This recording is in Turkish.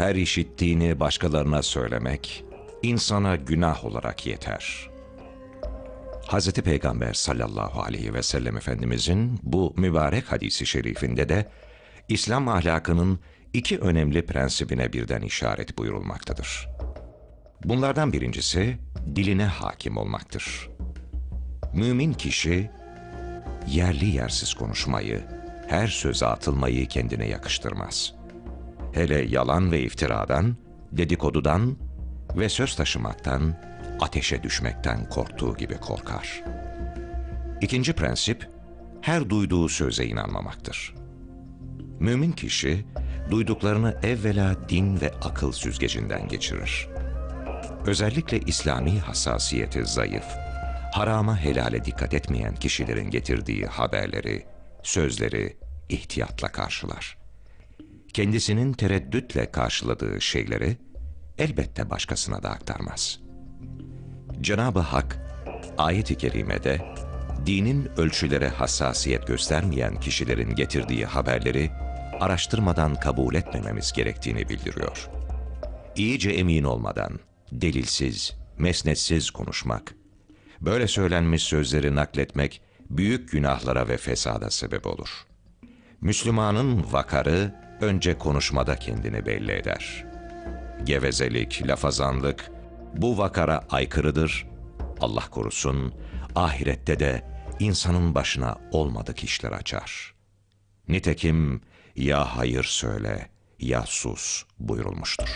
her işittiğini başkalarına söylemek insana günah olarak yeter. Hz. Peygamber sallallahu aleyhi ve sellem Efendimizin bu mübarek hadisi şerifinde de İslam ahlakının iki önemli prensibine birden işaret buyurulmaktadır. Bunlardan birincisi diline hakim olmaktır. Mümin kişi yerli yersiz konuşmayı, her söze atılmayı kendine yakıştırmaz. Hele yalan ve iftiradan, dedikodudan ve söz taşımaktan, ateşe düşmekten korktuğu gibi korkar. İkinci prensip, her duyduğu söze inanmamaktır. Mümin kişi, duyduklarını evvela din ve akıl süzgecinden geçirir. Özellikle İslami hassasiyeti zayıf, harama helale dikkat etmeyen kişilerin getirdiği haberleri, sözleri ihtiyatla karşılar. Kendisinin tereddütle karşıladığı şeyleri elbette başkasına da aktarmaz. Cenab-ı Hak ayet-i kerimede dinin ölçülere hassasiyet göstermeyen kişilerin getirdiği haberleri araştırmadan kabul etmememiz gerektiğini bildiriyor. İyice emin olmadan, delilsiz, mesnetsiz konuşmak, böyle söylenmiş sözleri nakletmek büyük günahlara ve fesada sebep olur. Müslümanın vakarı önce konuşmada kendini belli eder. Gevezelik, lafazanlık bu vakara aykırıdır. Allah korusun, ahirette de insanın başına olmadık işler açar. Nitekim ya hayır söyle ya sus buyurulmuştur.